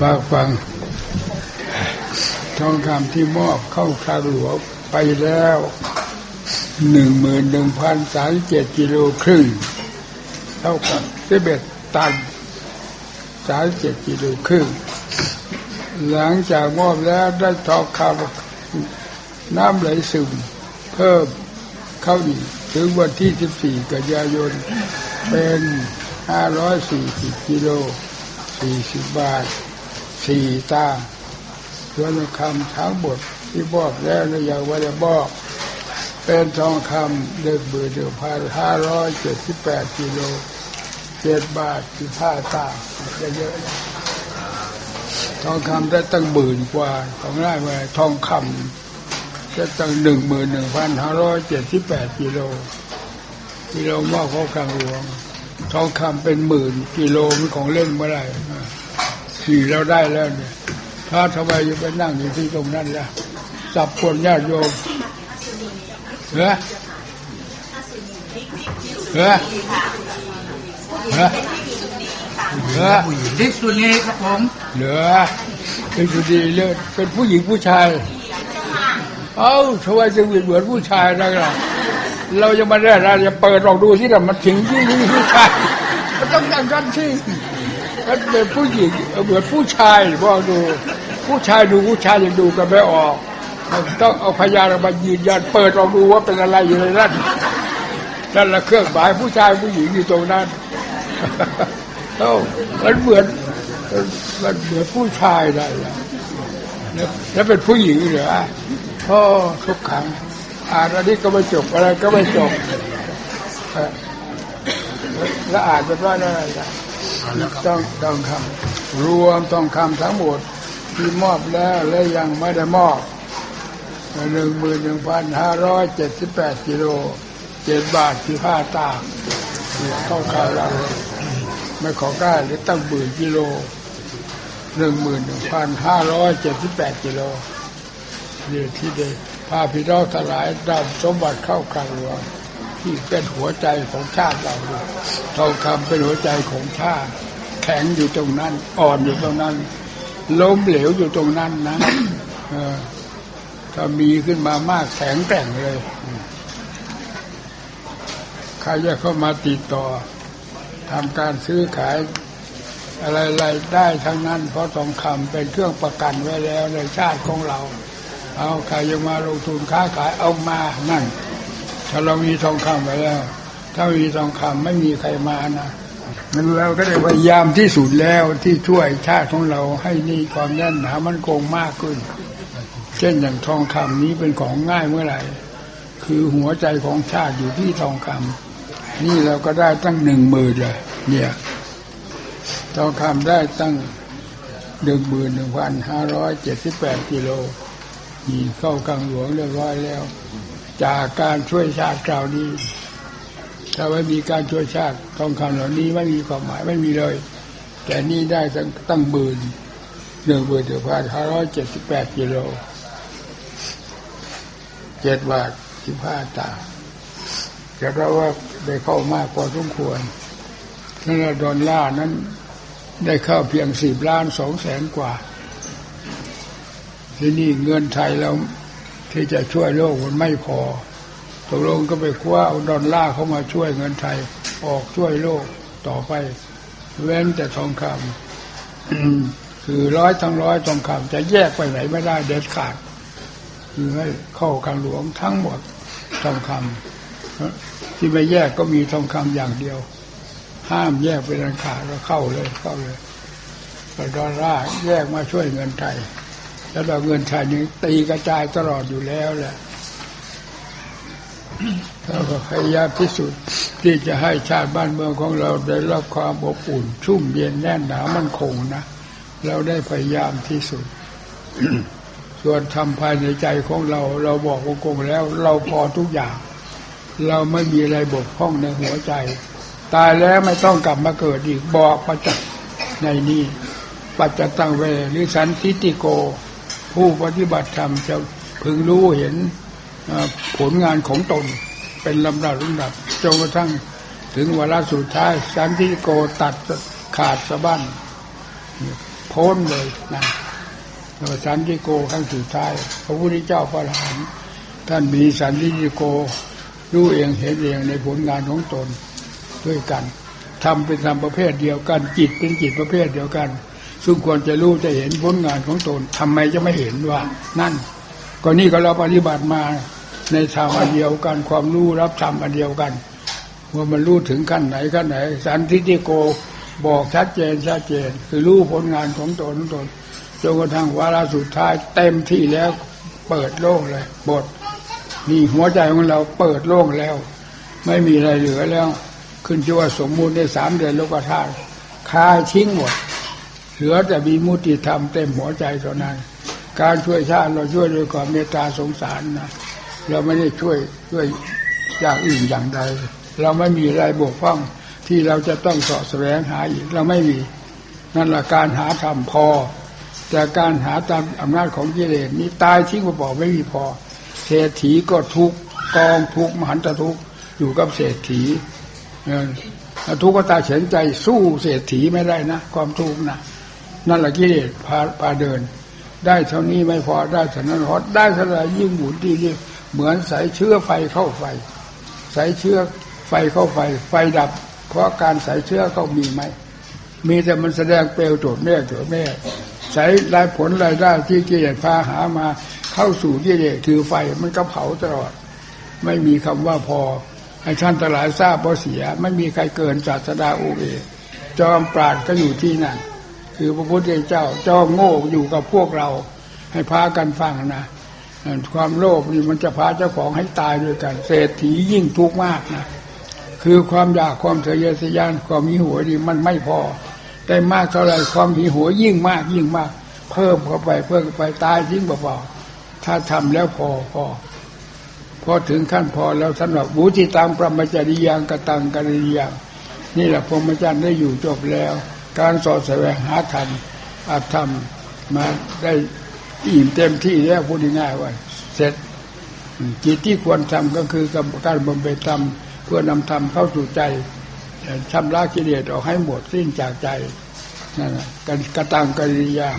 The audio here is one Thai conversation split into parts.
ฝากฟังทองคำที่มอบเข้าคลังหลวงไปแล้วหนึ่งหมื่นหนึ่งพันสามเจ็ดกิโลครึ่ง เท่ากับสิบเอ็ดตันสามเจ็ดกิโลครึ่ง หลังจากมอบแล้วได้ทองคำน้ำไหลซึมเพิ่มเข้าอีกถึงวันที่สิบสี่กันยายนเป็นห้าร้อยสี่สิบกิโลสี่สิบบาท สี่ตาส่วนทองคำทั้งหมดที่บอกแล้วนะอย่างว่าจะบอก เป็นทองคำเด็กเบอร์เดียวพันห้าร้อยเจ็ดสิบแปดกิโลเจ็ดบาทสิบห้าตางเยอะๆทองคำได้ตั้งหมื่นกว่าของได้มาทองคำจะตั้งหนึ่งหมื่นหนึ่งพันห้าร้อยเจ็ดสิบแปดกิโลกิโลมากเขากลางหลวงทองคำเป็นหมื่นกิโลมันของเล่นเมื่อไหร่ สี่เราได้แล้วเนี่ยถ้าทำไมยังไปนั่งอยู่ที่ตรงนั้นล่ะจับคนญาติโยมเหรอเหรอเหรอเหรอทิกสุนีครับผมเหลือเป็นสุดีเลือดเป็นผู้หญิงผู้ชายเอ้าทำไมจึงเหมือนผู้ชายนักล่ะเราจะมาได้เราจะเปิดลองดูที่เรามันถึงที่นี่ผู้ชายมันต้องอย่างนั้นสิ มันเป็นผู้หญิงเหมือนผู้ชายบอกดู ผู้ชายดูผู้ชายยังดูกันไม่ออกมันต้องเอาพยานมายืนยันเปิดลองดูว่าเป็นอะไรอยู่ในนั้นนั่นแหละเครื่องหมายผู้ชายผู้หญิงอยู่ตรงนั้นเอ้ามันเหมือนมันเหมือนผู้ชายได้แล้วแล้วเป็นผู้หญิงเหรอพ่อทุกครั้งอ่านอันนี้ก็ไม่จบอะไรก็ไม่จบเออแล้วอ่านเป็นว่าอะไรล่ะ ต้องต้องคำรวมต้องคำทั้งหมดที่มอบแล้วและยังไม่ได้มอบหนึ่งหมื่นหนึ่งพันห้าร้อยเจ็ดสิบแปดกิโลเจ็ดบาทสิบห้าตางค์เข้าข่าวเราไม่ขอได้หรือตั้งหมื่นกิโลหนึ่งหมื่นหนึ่งพันห้าร้อยเจ็ดสิบแปดกิโลนี่ที่ได้พาพี่น้องทลายดำสมบัติเข้ากลางหลวง ที่เป็นหัวใจของชาติเราทองคำเป็นหัวใจของชาติ แข็งอยู่ตรงนั้น อ่อนอยู่ตรงนั้น ล้มเหลวอยู่ตรงนั้นนะถ้ามีขึ้นมามากแข็งแกร่งเลย ใครจะเข้ามาติดต่อทำการซื้อขายอะไรๆได้ทั้งนั้น เพราะทองคำเป็นเครื่องประกันไว้แล้วในชาติของเรา เอาใครจะมาลงทุนค้าขายเอามานั่น ถ้าเรามีทองคำไว้แล้ว ถ้ามีทองคำไม่มีใครมานะมันเราก็ได้พยายามที่สุดแล้วที่ช่วยชาติของเราให้นี่ความแน่นหนามันคงมากขึ้น เช่นอย่างทองคำนี้เป็นของง่ายเมื่อไหร่ คือหัวใจของชาติอยู่ที่ทองคำนี่เราก็ได้ตั้งหนึ่งหมื่นเลยเนี่ยทองคำได้ตั้งหนึ่งหมื่นหนึ่งพันห้าร้อยเจ็ดสิบแปดกิโลนี่เข้ากลางหลวงเรียบร้อยแล้ว จากการช่วยชาติคราวนี้ ถ้าไม่มีการช่วยชาติทองคำเหล่านี้ไม่มีความหมายไม่มีเลย แต่นี่ได้ตั้งตั้งหมื่นหนึ่งหมื่นหนึ่งพันห้าร้อยเจ็ดสิบแปดกิโลเจ็ดบาทสิบห้าตางจะเราว่าได้เข้ามากพอสมควรนั่นละดอลลาร์นั้น ได้เข้าเพียงสิบล้านสองแสนกว่า ที่นี่เงินไทยเรา ที่จะช่วยโลกมันไม่พอตกลงก็ไปคว้าเอาดอลลาร์เข้ามาช่วยเงินไทย ออกช่วยโลกต่อไป เว้นแต่ทองคำคือร้อยทั้งร้อยทองคำจะแยกไปไหนไม่ได้เด็ดขาด คือให้เข้าคลังหลวงทั้งหมดทองคำที่ไม่แยกก็มีทองคำอย่างเดียว ห้ามแยกเป็นอันขาดก็เข้าเลยเข้าเลยดอลลาร์แยกมาช่วยเงินไทย แล้วเราเงินไทยนี่ตีกระจายตลอดอยู่แล้วแหละเราก็พยายามที่สุดที่จะให้ชาติบ้านเมืองของเราได้รับความอบอุ่น ชุ่มเย็นแน่นหนามั่นคงนะเราได้พยายามที่สุด ส่วนทำภายในใจของเรา เราบอกวงกงแล้ว เราพอทุกอย่าง เราไม่มีอะไรบกพร่องในหัวใจ ตายแล้วไม่ต้องกลับมาเกิดอีกบอกประจักษ์ในนี้ปัจจตังเวหรือสันติโก ผู้ปฏิบัติธรรมจะพึงรู้เห็นผลงานของตนเป็นลำดับลำดับจนกระทั่งถึงเวลาสุดท้ายสันติโกตัดขาดสะบั้นพ้นเลยนะแล้วสันติโกครั้งสุดท้าย พระพุทธเจ้าพระอรหันต์ท่านมีสันติโกรู้เองเห็นเองในผลงานของตนด้วยกันทำเป็นทำประเภทเดียวกัน จิตเป็นจิตประเภทเดียวกัน ซึ่งควรจะรู้จะเห็นผลงานของตนทำไมจะไม่เห็นว่า นั่นก็นี่ก็เราปฏิบัติมาในธรรมอันเดียวกันความรู้รับธรรมอันเดียวกัน ว่ามันรู้ถึงขั้นไหนขั้นไหน สันทิฏฐิโกบอกชัดเจนชัดเจน คือรู้ผลงานของตนของตนจนกระทั่งวาระสุดท้ายเต็มที่แล้วเปิดโล่งเลยบทนี่หัวใจของเราเปิดโล่งแล้ว ไม่มีอะไรเหลือแล้ว ขึ้นชื่อว่าสมมูลในสามเดือนโลกธาตุคายทิ้งหมด เหลือแต่มีมุติธรรมเต็มหัวใจเท่านั้น การช่วยชาติเราช่วยด้วยความเมตตาสงสารนะเราไม่ได้ช่วยด้วยอย่างอื่นอย่างใด เราไม่มีอะไรบกพร่องที่เราจะต้องเสาะแสวงหาอีกเราไม่มี นั่นแหละการหาธรรมพอ แต่การหาตามอำนาจของกิเลสนี้ตายทิ้งก็บอกไม่มีพอเศรษฐีก็ทุกกองทุกมหันตทุกอยู่กับเศรษฐีทุกข์ก็ตาเฉนใจสู้เศรษฐีไม่ได้นะ ความทุกข์นะ นั่นแหละกิเลสพาพาเดิน ได้เท่านี้ไม่พอได้เท่านั้นพอได้เท่าไรยิ่งหมุนที่ยิ่งเหมือนใส่เชื้อไฟเข้าไฟ ใส่เชื้อไฟเข้าไฟ ไฟดับ เพราะการใส่เชื้อเขามีไหมมีแต่มันแสดงเปลวโจดแม่โจดแม่ใช้รายผลรายได้ที่กิเลสพาหามาเข้าสู่กิเลสคือไฟมันก็เผาตลอด ไม่มีคำว่าพอให้ท่านตลายทราบเพราะเสีย ไม่มีใครเกินศาสดาโอเอจอมปราดก็อยู่ที่นั่น คือพระพุทธเจ้า เจอมโง่อยู่กับพวกเรา ให้พากันฟังนะความโลภนี่มันจะพาเจ้าของให้ตายด้วยกัน เศรษฐียิ่งทุกข์มากนะคือความอยากความทะเยอทะยานความมีหัวนี่มันไม่พอได้มากเท่าไรความมีหัวยิ่งมากยิ่งมาก เพิ่มเข้าไปเพิ่มเข้าไปตายทิ้งเปล่าๆถ้าทำแล้วพอพอพอถึงขั้นพอแล้วสำหรับบุติตังประมจริยังกตังกริยังนี่แหละพรหมจรรย์ได้อยู่จบแล้ว การสอดแสวงหาธรรมอาธรรมมาได้อิ่มเต็มที่แล้วพูดง่ายๆว่าเสร็จจิตที่ควรทำก็คือการบำเพ็ญธรรมเพื่อนำธรรมเข้าสู่ใจชำระกิเลสออกให้หมดสิ้นจากใจนั่นกันกระตังกริยา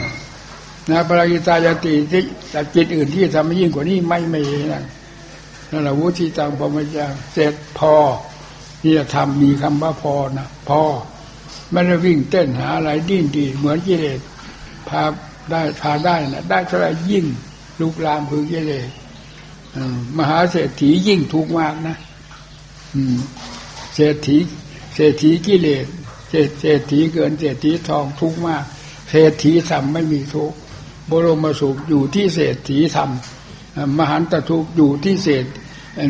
นะปรายิตายติที่แต่จิตอื่นที่ทำยิ่งกว่านี้ไม่ไม่นั่นนั่นแหละวุฒิตังพรหมจารย์เสร็จพอนี่จะทำมีคำว่าพอนะพอ ไม่ได้วิ่งเต้นหาอะไรดิ้นดีเหมือนกิเลสพาได้พาได้นะได้เท่าไรยิ่งลุกลามคือกิเลสมหาเศรษฐียิ่งทุกข์มากนะเศรษฐีเศรษฐีกิเลสเศรษฐีเกินเศรษฐีทองทุกข์มาก เศรษฐีธรรมไม่มีทุกข์บรมสุขอยู่ที่เศรษฐีธรรมมหันตทุกข์อยู่ที่เศรษ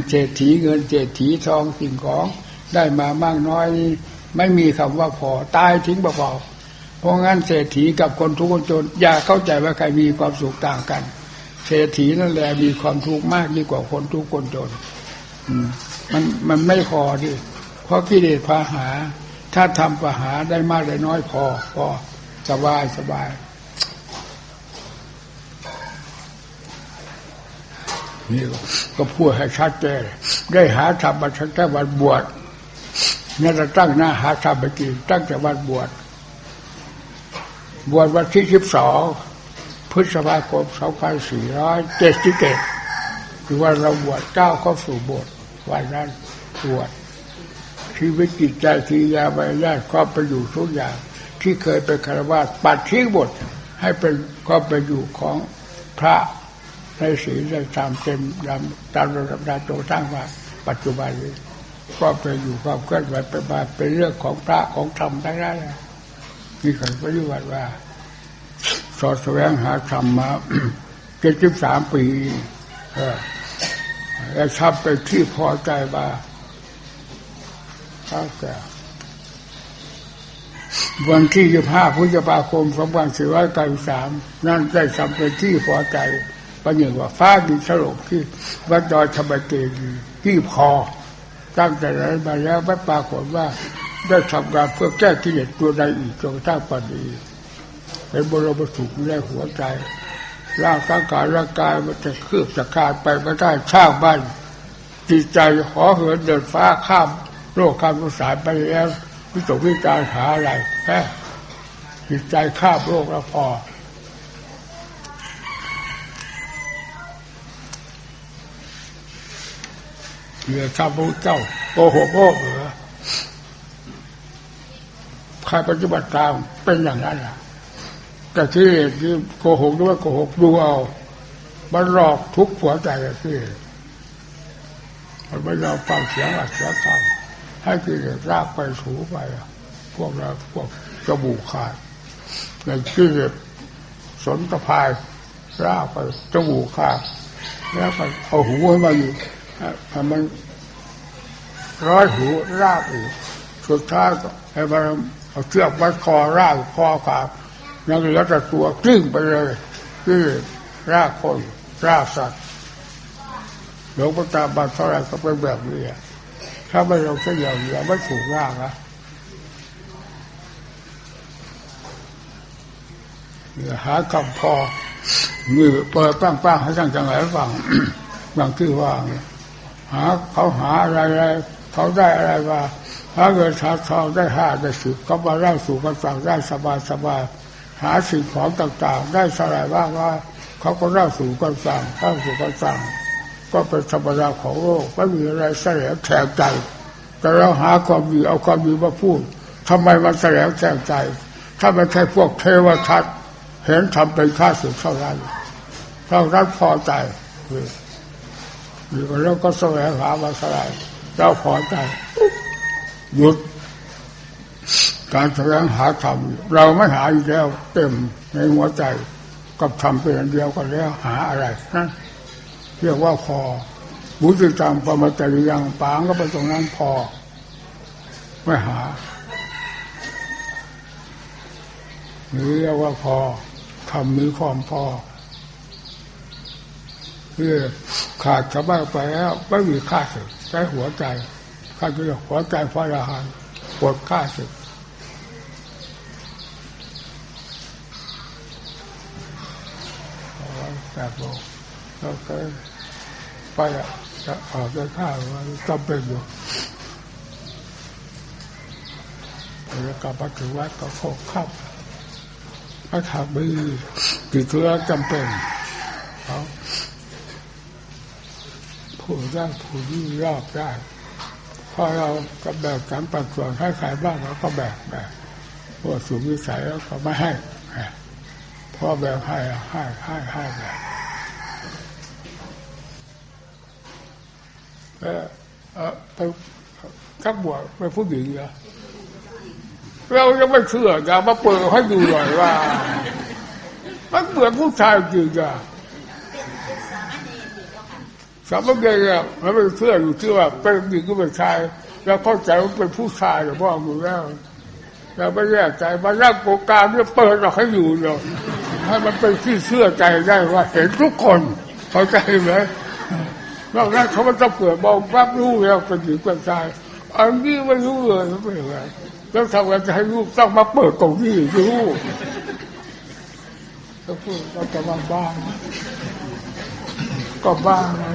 เศรษฐีเงินเศรษฐีทองสิ่งของได้มามากน้อย ไม่มีคำว่าพอตายทิ้งเปล่าเพราะงั้นเศรษฐีกับคนทุกคนจน อย่าเข้าใจว่าใครมีความสุขต่างกัน เศรษฐีนั่นแหละมีความทุกข์มากยิ่งกว่าคนทุกคนจนมันมันไม่พอดิเพราะกิเลสพาหา ถ้าทำปหาได้มากได้น้อยพอพอสบายสบายนี่ก็พูดให้ชัดเจนได้หาธรรมมาชักแต่วันบวช นี่จะตั้งหน้าหาธรรมไปกินตั้งแต่วันบวชบวชวันที่สิบสองพฤษภาคมสองพันสี่ร้อยเจ็ดสิบเจ็ดคือวันเราบวชเก้าเข้าสู่บวชวันนั้นบวชชีวิตจิตใจทียาใบญาติก็ไปอยู่ทุกอย่าง ที่เคยเป็นคารวะปัดทิ้งหมดให้เป็นก็ไปอยู่ของพระในศีลในธรรมเต็มดำตามระดับดาโตตั้งมาปัจจุบันนี้ ก็ไปอยู่ความเคลื่อนไหวไปมาเป็นเรื่องของพระของธรรมทั้งนั้นมีใครปฏิบัติว่า สอดแสวงหาธรรมมาเจ็ดสิบสามปีแล้วทำเป็นที่พอใจว่าข้าแก่วันที่ยี่ห้าพฤษภาคมสองพันสี่ร้อยเก้าสิบสามนั่นได้ทำเป็นที่พอใจประหนึ่งว่าฟ้าดินสลบที่วัดดอยธรรมเกดีที่พอ ตั้งแต่นั้นมาแล้วไม่ปรากฏว่าได้ทำงานเพื่อแก้กิเลสตัวใดอีกจนกระทั่งปัจจุบันเป็นบรมสุขในหัวใจร่างสังขารร่างกายมันจะเคลือบจะขาดไปไม่ได้ช่างบ้านจิตใจขอเหินเดินฟ้าข้าม โลกข้ามสายไปแล้ววิจกวิจารหาอะไรแค่จิตใจคาบโลกแล้วพอ เหลือข้าพระเจ้าโกหกโลกเหรอใครปฏิบัติตามเป็นอย่างนั้นล่ะแต่ที่ที่โกหกด้วยโกหกดูเอามันหลอกทุกหัวใจอะที่มันไม่ยอมฟังเสียงอัดเสียงคำให้กิเลสรากไปถูไปพวกเราพวกจมูกขาดในกิเลสสนตะพายรากไปจมูกขาดแล้วก็เอาหูให้มาอยู่ ให้มันร้อยหูรากอีกสุดท้ายก็ให้มันเอาเชือกมัดคอรากคอขาดนั่นเหลือแต่ตัวกลิ้งไปเลยที่รากคนรากสัตว์หลวงพ่อตาบันเท่าไรก็เป็นแบบนี้อะถ้าไม่ลงเฉลียวเหลือไม่ถูกรากนะหาคำพอมือเปิดป้างๆให้ท่านจังไหนฟังบางที่ว่าเนี่ย หาเขาหาอะไรอะไรเขาได้อะไรมาหาเงินหาทองได้ห้าได้สิบก็มาเล่าสู่กันฟังได้สบายสบายหาสิ่งของต่างๆ ได้สลายบ้างว่าเขาก็เล่าสู่กันฟังเล่าสู่กันฟังก็เป็นธรรมดาของโลกไม่มีอะไรแสลงแทงใจ แต่เราหาความดีเอาความดีมาพูดทำไมมันแสลงแทงใจ ถ้าไม่ใช่พวกเทวทัตเห็นทำเป็นข้าศึกเท่านั้นเท่านั้นพอใจ อยู่กับเราก็แสวงหามาสลายเราพอใจหยุด การแสวงหาธรรมเราไม่หาอีกแล้ว เต็มในหัวใจ กับธรรมเป็นอันเดียวกันแล้วหาอะไรนั่นเรียกว่าพอบุติตังปรมาจริยังปางก็ไปตรงนั้นพอ ไม่หานี่เรียกว่าพอทำมีความพอ คือขาดชาวบ้านไปแล้วไม่มีค่าศึกใช้หัวใจข้าจะเรียกหัวใจพระอรหันต์ปวดค่าศึกแต่บอกเราเคยไปอะจะออกจะข้าวจำเป็นอยู่แล้วกลับมาถึงวัดก็โคกขับพระถามมีติดธุระจำเป็นเขา ผู้ได้ผู้ยิ่งรอบได้พอเราก็แบ่งสามปันส่วนให้ใครบ้างเราก็แบ่งแบ่งพวกสูงวิสัยแล้วก็ไม่ให้พอแบ่งให้ให้ให้ให้แบ่งเออเออไปกับบวชไปผู้หญิงเหรอเราจะไม่เชื่อจะมาเปิดให้ดูหน่อยว่า มันเหมือนผู้ชายจริงอะ สามเณรเนี่ยมันเป็นเชื่ออยู่ที่ว่าเป็นหญิงก็เป็นชายแล้วเข้าใจว่าเป็นผู้ชายแต่พ่ออยู่แล้วเราไม่แยกใจมาแรกโปรการเนี่ยเปิดเราให้อยู่เนาะให้มันเป็นที่เชื่อใจได้ว่าเห็นทุกคนเข้าใจไหมนอกนั้นเขาไม่ต้องเปิดมองปั๊บรู้แล้วเป็นหญิงเป็นชายอันนี้ไม่รู้เลยไม่เป็นไรแล้วทำไงจะให้ลูกต้องมาเปิดตรงนี้รู้ก็พูดก็จะบ้าบ้า ก็บ้าไง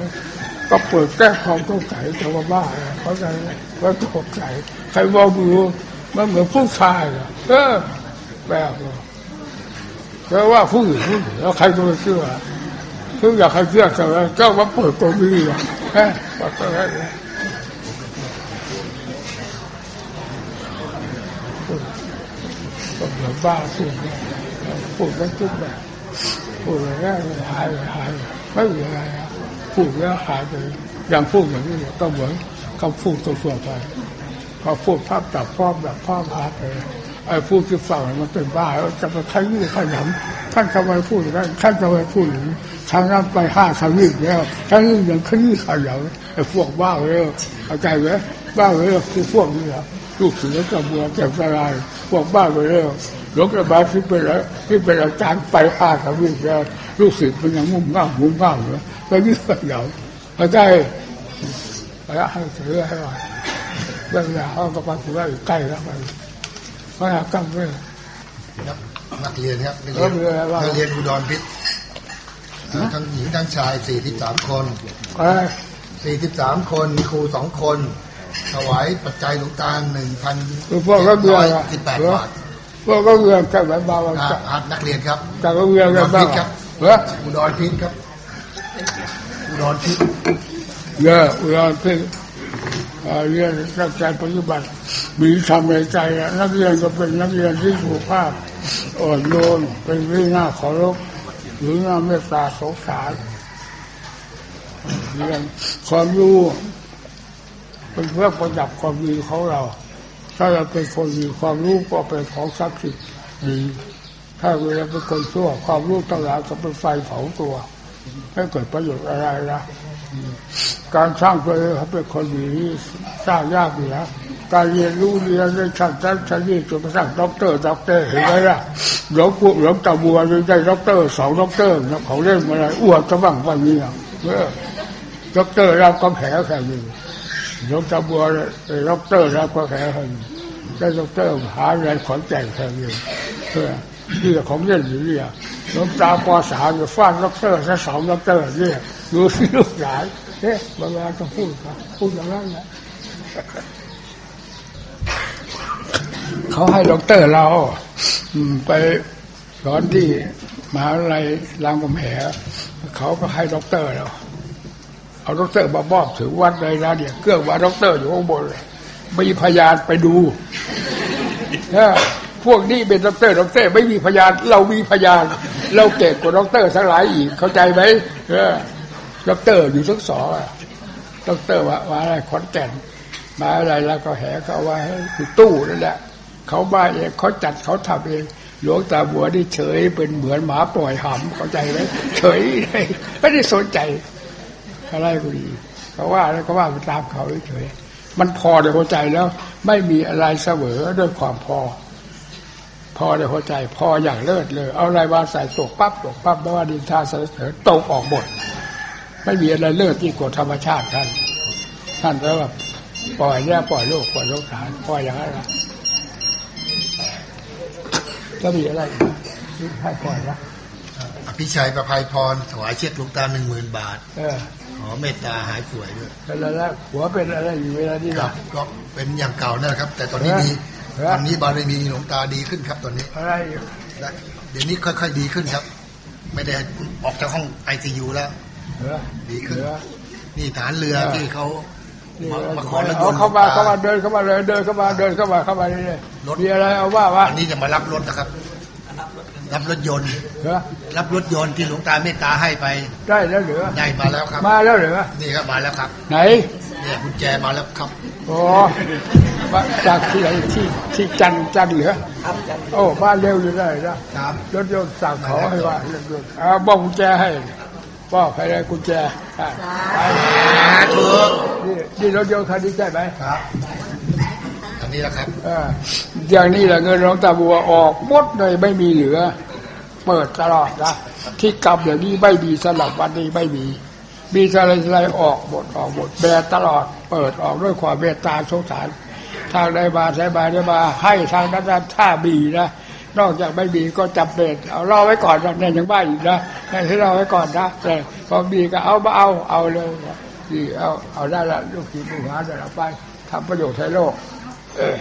ก็เปิดแก้ความสงสัยแต่ว่าบ้าเขาใจว่าตกใจใครมองดูมันเหมือนผู้ชายอเออแบบแล้วว่าผู้หญิงผู้หญิงแล้วใครจะไปเชื่อคืออยากให้เชื่อแต่ว่าเจ้ามาเปิดตรงนี้อะแค่ปัดอะไรก็เหมือนบ้าพูดพูดแล้วทุกแบบพูดแล้วหายหาย ไม่มีอะไรอะพูดแล้วหายไปอย่างพูดอย่างนี้ก็เหมือนเขาพูดตัวๆไปเขาพูดภาพตับพร้อมแบบพร้อมหายไปไอ้พูดที่ฟังมันเป็นบ้าแล้วจะไปขยี้ขยำท่านทำไมพูดอย่านั้นท่านทำไมพูดอย่างนี้ทางนั้นไปห้าทวีปแล้วท่านนี้ยังขยี้ขยำไอ้พวกบ้าเลยเข้าใจไหมบ้าเลยคือพวกนี้แหละลูกเสือกับบัวแก่สลายพวกบ้าไปแล้ว หลวงกระบาที่เป็นแล้วที่เป็นอาจารย์ไปห้าทวีปแล้วลูกศิษย์เป็นยังงุ่มง่ามงุ่มง่ามเลยไปยืดเหยาเข้าใจไปให้เสือให้หน่อยเรื่องยาเขาก็ไปถือว่าใกล้แล้วไปเพราะกั้งเลยครับนักเรียนครับนักแล้วมีเรียนอะไรบ้างนักเรียนอุดรพิษทั้งหญิงทั้งชาย43คนเอ้ย43คนมีครูสองคนถวายปัจจัยหลวงตา1,118คือพวกระเบียงอะบาท ว่าก็เงื่อนแค่แบบเบาอ่าๆอ่านักเรียนครับแต่ก็เงื่อนกันบ้างครับเหรออุดรพิษครับอุดรพิษเยอะเวลาที่เอ่อเรียนรักการปฏิบัติมีทำในใจอะนักเรียนก็เป็นนักเรียนที่สุภาพอ่อนโยนเป็นที่น่าเคารพหรือน่าเมตตาสงสารเรียนความรู้เป็นเพื่อประดับความดีของเรา ถ้าเราเป็นคนมีความรู้ก็เป็นของศักดิ์สิทธิ์ดีถ้าเราเป็นคนชั่วความรู้ต่างหากก็เป็นไฟเผาตัวไม่เกิดประโยชน์อะไรนะการสร้างตัวเองเป็นคนดีสร้างยากอยู่นะการเรียนรู้เรียนได้ชั้นชั้นชั้นนี่จนกระทั่งด็อกเตอร์ด็อกเตอร์เห็นไหมล่ะหลวงปู่หลวงตาบัวได้ด็อกเตอร์สองด็อกเตอร์เขาเล่นอะไรอ้วนจะบ้างวันนี้เออด็อกเตอร์เรับก็แผลแค่นี้ หลวงตาบัวด็อกเตอร์รับก็แผลแค่นี้ได้ด็อกเตอร์หาอะไรขอนแก่นแค่นี้เออที่ของเล่นอยู่เนี่ยหลวงตาปอสามจะฟาดด็อกเตอร์ซะสองด็อกเตอร์เนี่ยดูสิลูกหลานเอ๊ะบางเวลาต้องพูดครับพูดอย่างนั้นแหละเขาให้ด็อกเตอร์เราไปสอนที่มหาวิทยาลัยรามคำแหงเขาก็ให้ด็อกเตอร์เรา เอาด็อกเตอร์มาบอบถึงวัดเลยนะเดี๋ยเครื่องว่าด็อกเตอร์อยู่ข้างบนเลยไม่มีพยานไปดูถ้าพวกนี้เป็นด็อกเตอร์ด็อกเตอร์ไม่มีพยาน เรามีพยาน เราเก่งกว่าด็อกเตอร์ทั้งหลายอีกเข้าใจไหมเออด็อกเตอร์อยู่ทั้งสองอะด็อกเตอร์ว่าว่าอะไรขอนแก่นมาอะไรแล้วก็แห่เขาเอาไว้ให้อยู่ตู้นั่นแหละเขาบ้าเองเขาจัดเขาทำเองหลวงตาบัวนี่เฉยเป็นเหมือนหมาปล่อยหำเข้าใจไหมเฉยไม่ได้สนใจ อะไรก็ดีเขาว่าแล้วก็ว่าไปตามเขาเฉยมันพอในหัวใจแล้ว ไม่มีอะไรเสมอด้วยความพอ พอในหัวใจ พออย่างเลิศเลย เอาอะไรมาใส่ตกปั๊บตกปั๊บไม่ว่าดินทาสรรเสริญตกออกหมดไม่มีอะไรเลิศยิ่งกว่าธรรมชาติท่านท่านก็แบบปล่อยเนี่ยปล่อยโลกปล่อยโลกฐานปล่อยอย่างนั้นนะก็มีอะไรอีกที่ให้ปล่อยนะอภิชัยประภัยพรถวายเช็คหลวงตาหนึ่งหมื่นบาท เออ ขอเมตตาหายป่วยด้วยแล้วแล้วหัวเป็นอะไรอยู่เวลานี้ครัล่ะบก็เป็นอย่างเก่านั่นแหละครับ แต่ตอนนี้ดีเออ ตอนนี้บารมีหลวงตาดีขึ้นครับตอนนี้อะไรอยู่และเดี๋ยวนี้ค่อยๆดีขึ้นครับ ไม่ได้ออกจากห้องไอซียูแล้ว เหรอดีขึ้น เหรอ นี่ฐานเรือเออ ที่เขานี่มามาขเอาอรถยเอานต์เข้ามาหลวงตเข้ามาเดินเข้ามาเลยเดินเข้ามาเดินเข้ามาเข้ามาเรื่อยๆมีอะไรเอาว่าว่าอันนี้จะมารับรถนะครับ รับรถยนต์เหรอรับรถยนต์ที่หลวงตาเมตตาให้ไปได้แล้วเหรือได้มาแล้วครับ มาแล้วเหรือนี่ครับมาแล้วครับ ไหนเนี่ยกุญแจมาแล้วครับโอ้มาจากที่ไหนที่ที่จันทร์จันทร์เหรือโอ้บ้านเร็วอยู่ได้นะครับรถยนต์สั่งเขาให้ว่ารถยนต์เอาบอกกุญแจให้บอกใครได้กุญแจอะไปสาธุนี่นี่รถยนต์คันนี้ใช่ไหมครับอั นี้แหละครับออย่างนี้แหละเงินหลวงตาบัวออกหมดเลยไม่มีเหลือ เปิดตลอดนะที่กำอย่างนี้ไม่มีสลับวันนี้ไม่มี มีอะไรอะไรออกหมดออกหมดแบนตลอด เปิดออกด้วยความเมตตาสงสาร ทางใดมาใช้มาได้มาให้ทางนั้นนะถ้ามีนะนอกจากไม่มีก็จำเป็นเอารอไว้ก่อนนะเนี่ยยังบ้าอีกนะนี่ยให้รอไว้ก่อนนะแต่พอมีก็เอามาเอาเอาเลยดีเอาเอาได้ละลูกศิษย์ลูกหาเดี๋ยวเราไปทำประโยชน์ให้โลก เออ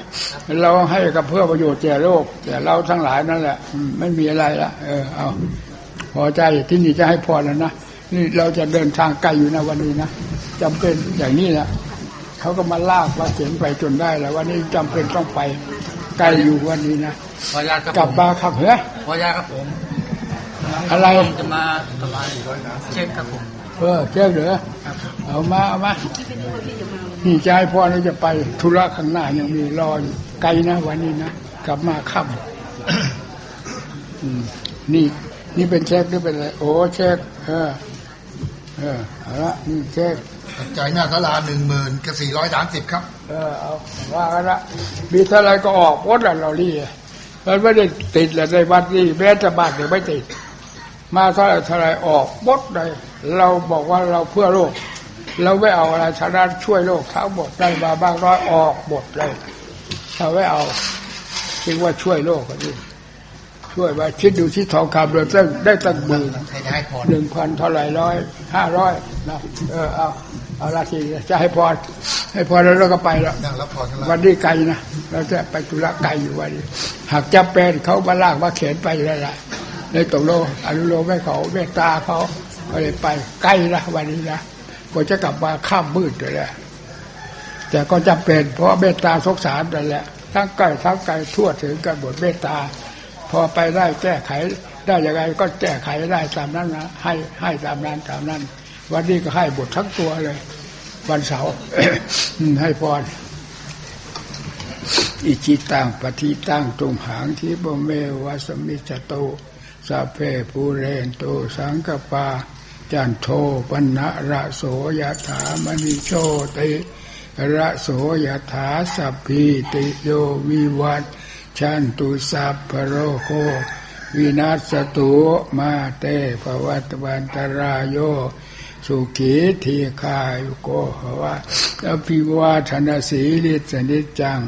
เราให้กับเพื่อประโยชน์แก่โลกแต่เราทั้งหลายนั่นแหละอืมไม่มีอะไรละเออเอาพอใจที่นี่จะให้พรแล้วนะนี่เราจะเดินทางไกลอยู่นะวันนี้นะจำเป็นอย่างนี้แหละเขาก็มาลากมาเขียนไปจนได้แล้ววันนี้จำเป็นต้องไปไกลอยู่วันนี้นะขออนุญาตครับกลับผมมาครับเฮ้ยขออนุญาตครับผม อะไรจะมาเช็คครับผม เออเจ้าเหลือ เอามาเอามานี่จะให้พ่อนี่จะไปธุระข้างหน้ายังมีรออยู่ไกลนะวันนี้นะกลับมาค่ำอืมนี่ นี่เป็นเช็คหรือเป็นอะไรโอ้เช็คเออ เออเอาละนี่เช็คปัจจัยหน้าศาลาหนึ่งหมื่นกับสี่ร้อยสามสิบครับ เออเอาว่ากันละมีเท่าไรก็ออกหมดละเราลี่มันไม่ได้ติดแหละในวัดนี่แม้แต่บ้านเดี๋ยวไม่ติด มาเท่าไรเท่าไรออกหมดเลย เราบอกว่าเราเพื่อโลก เราไม่เอาอะไรชนะช่วยโลกทั้งหมดได้มาบ้างร้อยออกหมดเลยถ้าไม่เอาคิดว่าช่วยโลกก็ดีช่วยว่าคิดดูที่ทองคำเราได้ได้ตั้งหมื่นใครจะให้พรหนึ่งพันเท่าไหร่ร้อยห้าร้อยนะเออเอาเอาละทีจะให้พรให้พรแล้วเราก็ไปแล้วนั่งรับพรกันวัแล้วนนี้ไกลนะเราจะไปธุระไกลอยู่วันนี้หากจะเป็นเขามาลากมาเข็นไปแล้วล่ะเลยตกลงอนุโลมให้เขาเมตตาเขา ก็เลยไปใกล้นะวันนี้นะก็จะกลับมาข้ามมืดเลยแหละแต่ก็จำเป็นเพราะเมตตาสงสารนั่นแหละทั้งใกล้ทั้งไกลทั่วถึงกันหมดเมตตา พอไปได้แก้ไขได้ยังไงก็แก้ไขได้ตามนั้นนะให้ให้ตามนั้นตามนั้น วันนี้ก็ให้บททั้งตัวเลย วันเสาร์ให้พรอิจิตังปฏิตังตุมหังทิบเมวะสมมิจโตสัพเพภูเรนโตสังกปา จันโทปนะระโสยถามณิโชติระโสยถาสัพพิติโยวิวัตชันตุสัพพโรโควินัสตุมาเตภวัตวันตรายโยสุขีทีคายุโกภวะอภิวาทนาสีลิสนิจัง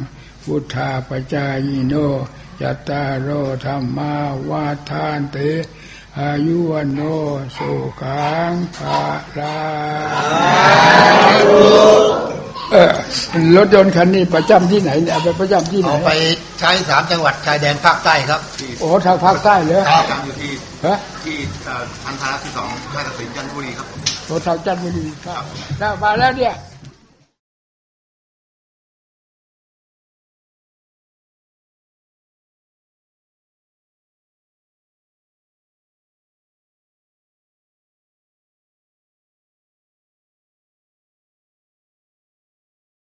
พุทธาปจายโนยัตตาโอธรรมาวาทานเต อายุวันโนสุขังภาลาเออรถยนต์คันนี้ประจำที่ไหนเนี่ยเอาไปประจำที่ไหนเอาไปใช้สามจังหวัดชายแดนภาคใต้ครับโอ้ทางภาคใต้เลยครับอยู่ที่ฮะที่เอ่อพันธาที่สองค่ายตัดสินจันทบุรีครับโอ้ทางจันทบุรีครับได้มาแล้วเนี่ย